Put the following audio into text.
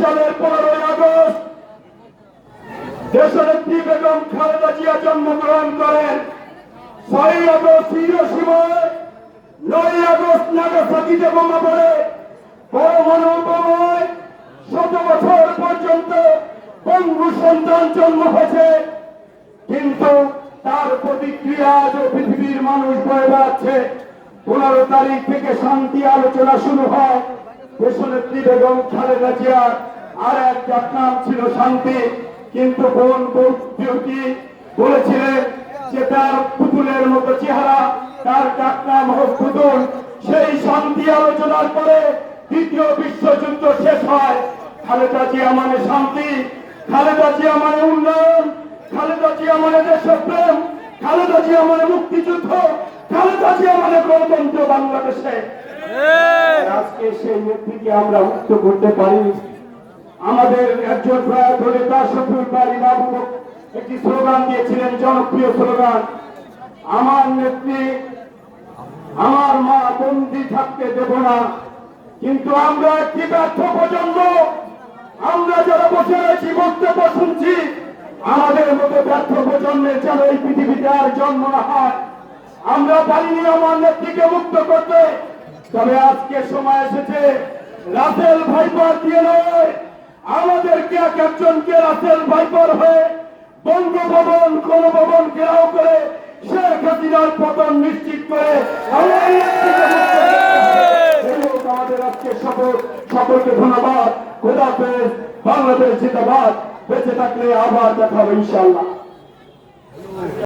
সালের পনেরোই আগস্ট দেশনেত্রী বেগম খালেদা জিয়া জন্মগ্রহণ করেন। ছয় আগস্ট হিরোসীমায় নয় আগস্ট নাগাসাকিতে বোমা পড়ে পরমাণু বোমায় শত বছর পর্যন্ত বঙ্গু সন্তান জন্ম হয়েছে। কিন্তু তার প্রতিক্রিয়া আজও পৃথিবীর মানুষ বয়ে বেড়াচ্ছে পনেরো তারিখ থেকে শান্তি আলোচনা শুরু হয়। দেশনেত্রী বেগম খালেদা জিয়ার আর এক নাম ছিল শান্তি, কিন্তু কোন বিউটি বলেছিলেন যে তার পুতুলের মতো চেহারা, তার ডাকনাম হোক পুতুল। সেই শান্তি আলোচনার পরে দ্বিতীয় বিশ্বযুদ্ধ শেষ হয়। খালেদা জিয়া মানে শান্তি, খালেদা জিয়া মানে উন্নয়ন, খালেদা জিয়া মানে দেশপ্রেম, খালেদা জিয়া মানে মুক্তিযুদ্ধ, খালেদা জিয়া মানে গণতন্ত্র বাংলাদেশে। আজকে সেই নেত্রীকে আমরা মুক্ত করতে পারি। আমাদের একজন প্রয়াত নেতা শফিউল বাড়ি বাবু একটি স্লোগান দিয়েছিলেন, জনপ্রিয় স্লোগান। আমার নেত্রী, আমার মা বন্দি থাকতে দেব না। কিন্তু আমরা একটি ব্যর্থ প্রজন্ম। আমরা যারা বসে আছি, বক্তব্য শুনছি, আমাদের মতো ব্যর্থ প্রজন্মের যেন এই পৃথিবীতে আর জন্ম না হয়। আমরা পারিনি আমার নেত্রীকে মুক্ত করতে। তবে আজকে সময় এসেছে। রাসেল ভাইপার দিয়ে নয়। আমাদেরকে এক একজনকে রাসেল ভাইপার হয়ে বঙ্গভবন কোন ভবন ঘেরাও করে শেখ হাসিনার পতন নিশ্চিত করে আমাদের আজকে সকল সকলকে ধন্যবাদ। খোদা বাংলাদেশ জিন্দাবাদ। বেঁচে থাকলে আবার দেখা হবে ইনশাআল্লাহ।